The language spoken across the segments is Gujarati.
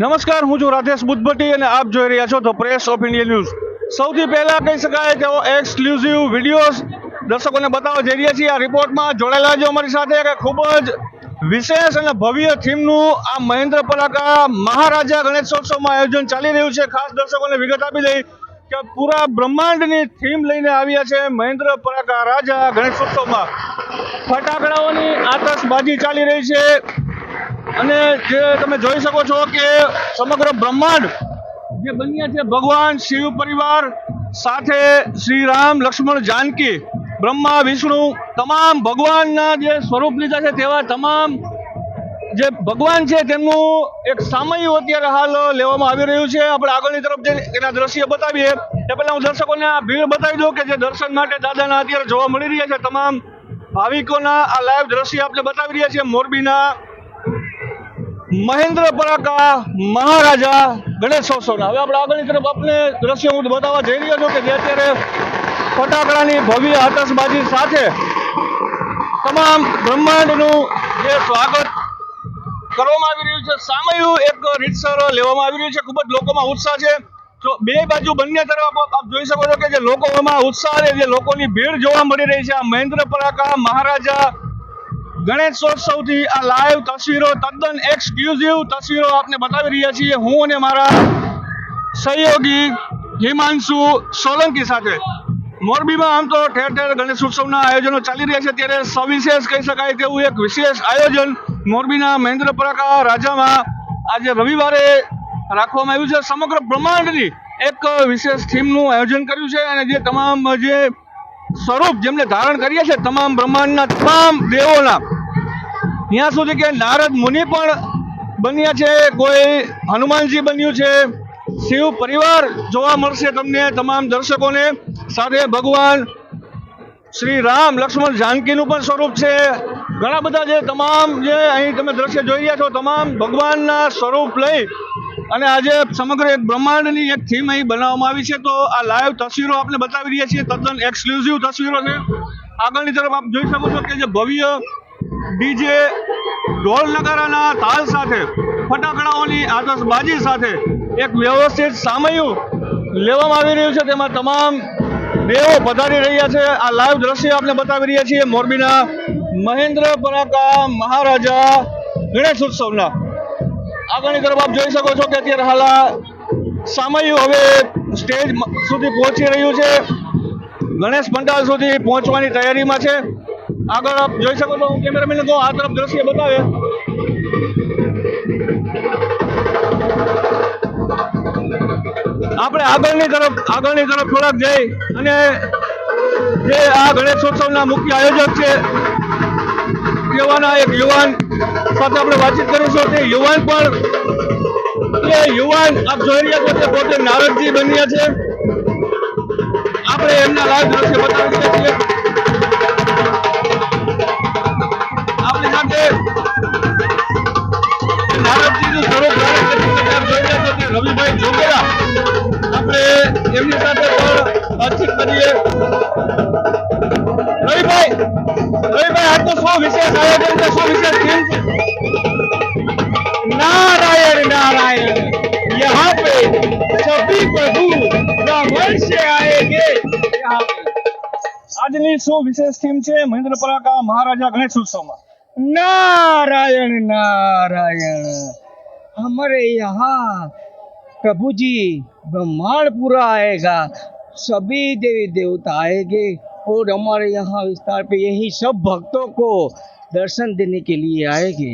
નમસ્કાર, હું છું રાધેશ બુદ્ધભટ્ટી અને આપ જોઈ રહ્યા છો તો પ્રેસ ઓફ ઇન્ડિયા ન્યૂઝ. સૌથી પહેલા કહી શકાય તેઓ એક્સક્લુઝિવ વિડીયોઝ દર્શકોને બતાવવા જઈ રહ્યા છીએ. આ રિપોર્ટમાં જોડાયેલા છે અમારી સાથે કે ખૂબ જ વિશેષ અને ભવ્ય થીમનું આ મહેન્દ્ર પલાકા મહારાજા ગણેશોત્સવમાં આયોજન ચાલી રહ્યું છે. ખાસ દર્શકોને વિગત આપી દઈ કે પૂરા બ્રહ્માંડની થીમ લઈને આવ્યા છે મહેન્દ્ર પરાકા રાજા ગણેશોત્સવમાં. ફટાકડાઓની આતશબાજી ચાલી રહી છે. અને જે તમે જોઈ શકો છો કે સમગ્ર બ્રહ્માંડ જે બન્યા છે, ભગવાન શિવ પરિવાર સાથે શ્રી રામ લક્ષ્મણ જાનકી, બ્રહ્મા, વિષ્ણુ, તમામ ભગવાનના જે સ્વરૂપ લીધા છે, તેવા તમામ જે ભગવાન છે, તેમનું એક સામયું અત્યારે હાલ લેવામાં આવી રહ્યું છે. આપણે આગળની તરફ જે એના દ્રશ્ય બતાવીએ. તે પહેલાં હું દર્શકોને આ ભીડ બતાવી દઉં કે જે દર્શન માટે દાદાના અત્યારે જોવા મળી રહ્યા છે. તમામ ભાવિકોના આ લાઈવ દ્રશ્ય આપણે બતાવી રહ્યા છીએ. મોરબીના મહેન્દ્ર પરાકા મહારાજા ગણેશોત્સવના. હવે આપણે આગળની તરફ આપણે દ્રશ્ય હું બતાવવા જઈ રહ્યો છું કે જે અત્યારે ફટાકડાની ભવ્ય આતશબાજી સાથે તમામ બ્રહ્માંડનું જે સ્વાગત કરવામાં આવી રહ્યું છે. સામયું એક રીતસર લેવામાં આવી રહ્યું છે. ખૂબ જ લોકોમાં ઉત્સાહ છે. તો બે બાજુ બંને તરફ આપ જોઈ શકો છો કે જે લોકોમાં ઉત્સાહ છે જે લોકોની ભીડ જોવા મળી રહી છે. આ મહેન્દ્ર પરાકા મહારાજા ગણેશોત્સવથી આ લાઈવ તસવીરો તદ્દન એક્સક્લુઝિવ તસવીરો આપને બતાવી રહ્યા છીએ. હું અને મારા સહયોગી હિમાંશુ સોલંકી સાથે. મોરબીમાં આમ તો ઠેર ઠેર ગણેશ ઉત્સવના આયોજનો ચાલી રહ્યા છે. ત્યારે સવિશેષ કહી શકાય તેવું એક વિશેષ આયોજન મોરબીના મહેન્દ્રપરાકા રાજામાં આજે રવિવારે રાખવામાં આવ્યું છે. સમગ્ર બ્રહ્માંડની એક વિશેષ થીમનું આયોજન કર્યું છે અને જે તમામ જે સ્વરૂપ જેમને ધારણ કર્યા છે, તમામ બ્રહ્માંડના તમામ દેવોના ત્યાં સુધી કે નારદ મુનિ પણ બન્યા છે, કોઈ હનુમાનજી બન્યું છે. શિવ પરિવાર જોવા મળશે તમને તમામ દર્શકોને. સાથે ભગવાન શ્રી રામ લક્ષ્મણ જાનકીનું પણ સ્વરૂપ છે. ઘણા બધા જે તમામ જે અહીં તમે દ્રશ્ય જોઈ રહ્યા છો, તમામ ભગવાનના સ્વરૂપ લઈ અને આજે સમગ્ર એક બ્રહ્માંડની એક થીમ અહીં બનાવવામાં આવી છે. તો આ લાઈવ તસવીરો આપણે બતાવી રહ્યા છીએ. તદ્દન એક્સક્લુઝિવ તસવીરો છે આગળની તરફ આપ જોઈ શકો છો કે જે ભવ્ય ડીજે ઢોલ નગારાના તાલ સાથે, ફટાકડાઓની આતશબાજી સાથે એક વ્યવસ્થિત સામયું લેવામાં આવી રહ્યું છે. તેમાં તમામ દેવો પધારી રહ્યા છે. આ લાઈવ દ્રશ્ય આપણે બતાવી રહ્યા છીએ મોરબીના મહેન્દ્ર પરાકા મહારાજા ગણેશ ઉત્સવના. આગળની તરફ આપ જોઈ શકો છો કે અત્યારે હાલ સામયું હવે સ્ટેજ સુધી પહોંચી રહ્યું છે. ગણેશ પંડાલ સુધી પહોંચવાની તૈયારીમાં છે. આગળ આપ જોઈ શકો છો, હું કેમેરામેન કહું આ તરફ દ્રશ્ય બતાવે આપણે આગળની તરફ આગળની તરફ થોડાક જઈ અને જે આ ગણેશોત્સવના મુખ્ય આયોજક છે તેવાના એક યુવાન સાથે આપણે વાતચીત કરીશું. તે યુવાન પણ, એ યુવાન આપ જોઈ રહ્યા છો તે પોતે નારદજી બન્યા છે. આપણે એમના લાઈવ દ્રશ્ય બતાવી રહ્યા છીએ. એમની સાથે પણ વાતચીત કરીએ રવિભાઈ રવિભાઈ આ તો શું વિશેષ આયોજન છે શું વિશેષ થીમ છે नारायण नारायण यहाँ पे सभी प्रभु ब्राह्मण से आएंगे यहाँ पे આજની શું વિશેષ થીમ છે મહેન્દ્ર પરાકા મહારાજા ગણેશ ઉત્સવમાં नारायण नारायण हमारे यहाँ प्रभु जी ब्रह्मांड पूरा आएगा सभी देवी देवता आएंगे और हमारे यहाँ विस्तार पे यही सब भक्तों को दर्शन देने के लिए आएंगे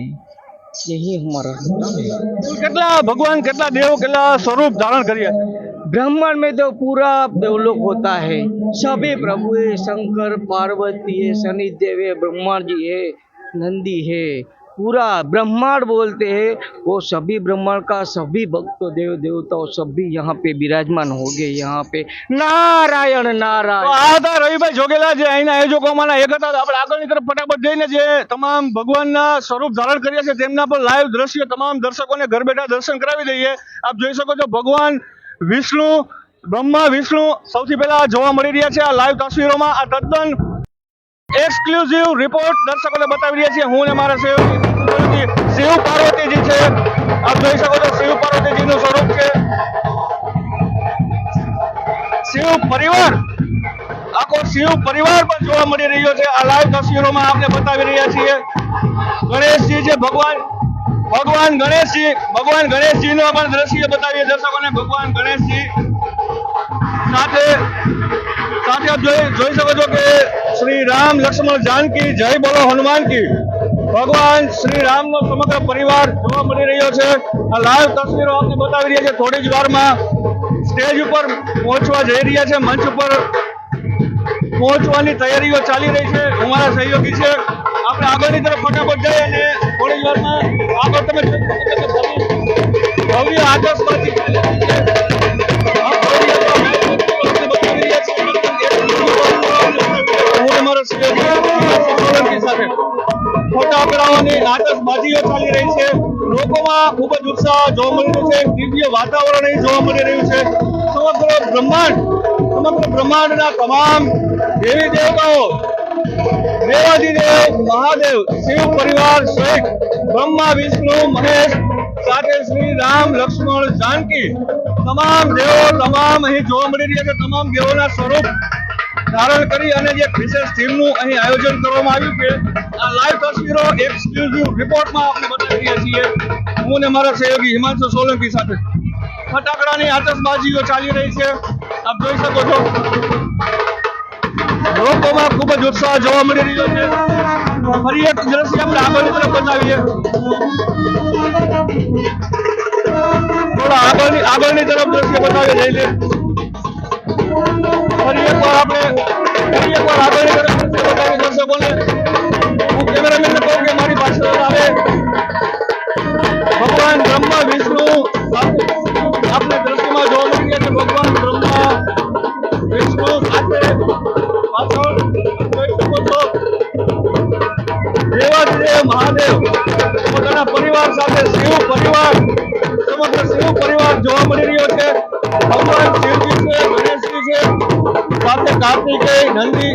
यही हमारा કુલ કેટલા ભગવાન કેટલા દેવ કેટલા સ્વરૂપ ધારણ કર્યા છે ब्रह्मांड में तो पूरा देवलोक होता है सभी प्रभु है शंकर पार्वती है शनिदेव है ब्रह्मा जी है नंदी है पूरा ब्रह्मांड बोलते हैं वो सभी ब्रह्मांड का सभी भक्तों देव देवताओं सभी यहाँ पे विराजमान हो गए यहाँ पे नारायण તો नारायण આ હતા રવિભાઈ જોગેલા જે અહીંના આયોજકોમાંના એક હતા આપણે આગળની તરફ ફટાફટ જઈને જે તમામ ભગવાનના સ્વરૂપ ધારણ કર્યા છે તેમના પણ લાઈવ દ્રશ્ય તમામ દર્શકોને ઘર બેઠા દર્શન કરાવી દઈએ આપ જોઈ શકો છો ભગવાન વિષ્ણુ બ્રહ્મા વિષ્ણુ સૌથી પહેલા જોવા મળી રહ્યા છે આ લાઈવ તસવીરોમાં આ તદ્દન એક્સક્લુઝિવ રિપોર્ટ દર્શકોને બતાવી રહ્યા છીએ. હું ને મારા સહયોગી શિવ પાર્વતીજી છે. આપ જોઈ શકો છો, શિવ પાર્વતીજીનું સ્વરૂપ છે. શિવ પરિવાર, આખો શિવ પરિવાર પણ જોવા મળી રહ્યો છે. આ લાઈવ તસવીરોમાં આપણે બતાવી રહ્યા છીએ. ગણેશજી છે, ભગવાન ભગવાન ગણેશજી ભગવાન ગણેશજી ગણેશજીનો પણ દ્રશ્ય બતાવીએ દર્શકોને. ભગવાન ગણેશજી સાથે સાથે આપ જોઈ શકો છો કે શ્રી રામ લક્ષ્મણ જાનકી, જય બોલો હનુમાન કી ભગવાન શ્રી રામનો સમગ્ર પરિવાર જોવા મળી રહ્યો છે. આ લાઈવ તસવીરો આપને બતાવી રહ્યા છે. થોડી જ વારમાં સ્ટેજ ઉપર પહોંચવા જઈ રહ્યા છે. મંચ ઉપર પહોંચવાની તૈયારીઓ ચાલી રહી છે. અમારા સહયોગી છે. આપણે આગળની તરફ ફટાફટ જઈએ અને થોડી જ વારમાં આગળ તમે ભવ્ય- ભવ્ય આતશબાજીઓ ચાલી રહી છે. લોકોમાં ખૂબ જ ઉત્સાહ જોવા મળી છે. દિવ્ય વાતાવરણ જોવા મળી રહ્યું છે. સમગ્ર બ્રહ્માંડ, સમગ્ર બ્રહ્માંડના તમામ દેવી દેવતાઓ દેવાધિદેવ મહાદેવ, શિવ પરિવાર સહિત બ્રહ્મા, વિષ્ણુ, મહેશ સાથે શ્રી રામ, લક્ષ્મણ, જાનકી, તમામ દેવો, તમામ અહીં જોવા મળી રહ્યા છે. તમામ દેવોના સ્વરૂપ ધારણ કરી અને જે વિશેષ થીમનું અહીં આયોજન કરવામાં આવ્યું છે, આ લાઈવ તસવીરો એક્સક્લુઝિવ રિપોર્ટમાં આપણે બતાવી રહ્યા છીએ. હું ને મારા સહયોગી હિમાંશુ સોલંકી સાથે ફટાકડાની આતશબાજીઓ ચાલી રહી છે. આપ જોઈ શકો છો. લોકોમાં ખૂબ જ ઉત્સાહ જોવા મળી રહ્યો છે. ફરી એક દ્રશ્ય આપણે આગળ તરફ બતાવીએ. થોડા આગળની આગળની તરફ દ્રશ્ય બતાવી જઈએ ફરી એકવાર આપણે, ફરી એકવાર આગળ દર્શકોને, હું કેમેરામેનને કહું કે મારી પાછળ આવે. ભગવાન બ્રહ્મા, વિષ્ણુ આપણે દ્રશ્યમાં જોવા મળી છે, ભગવાન બ્રહ્મા, વિષ્ણુ, સાથે પાછળ જોઈ મહાદેવ. પોતાના પરિવાર સાથે શિવ પરિવાર, સમગ્ર શિવ પરિવાર જોવા મળી રહ્યો છે. ભગવાન છે સાથે કાર્તિકેય નંદી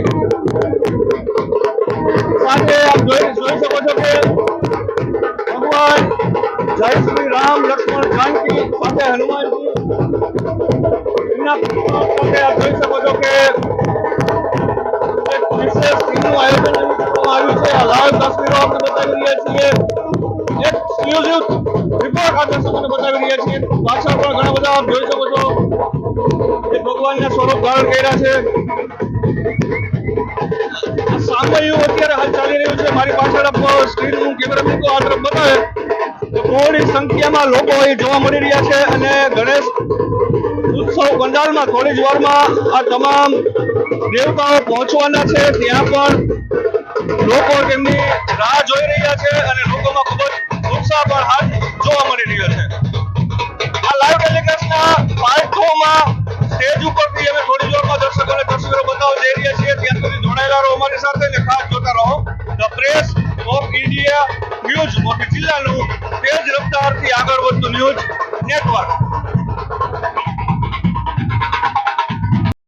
સાથે આપ જોઈ શકો છો કે ભગવાન જય શ્રી રામ, લક્ષ્મણ જાનકી સાથે હનુમાનજી એમના સાથે આપ જોઈ શકો છો કે પાછળ પણ ઘણા બધા આપ જોઈ શકો છો. એ ભગવાનના સ્વરૂપ ધારણ કર્યા છે. સામયું અત્યારે હાલ ચાલી રહ્યું છે. મારી પાછળ આપ સ્ક્રીન હું કેમેરા મૂકો, આ તરફ બતાવે. થોડી સંખ્યામાં લોકો અહીં જોવા મળી રહ્યા છે અને ગણેશ ઉત્સવ પંડાલમાં થોડી જ વારમાં આ તમામ દેવતાઓ પહોંચવાના છે. ત્યાં પણ લોકો તેમની રાહ જોઈ રહ્યા છે અને લોકોમાં ખૂબ જ ઉત્સાહ પણ હાલ જોવા મળી રહ્યો છે. આ લાઈવ ટેલિકાસ્ટના પાર્ટ સ્ટેજ ઉપરથી અમે થોડી જોરમાં દર્શકોને તસવીરો બતાવવા જઈ રહ્યા છીએ. ત્યાં સુધી જોડાયેલા રહો અમારી સાથે અને ખાસ જોતા રહો. The press of India news Morbi જિલ્લાનું તેજ રફતારથી આગળ વધતું ન્યૂઝ નેટવર્ક.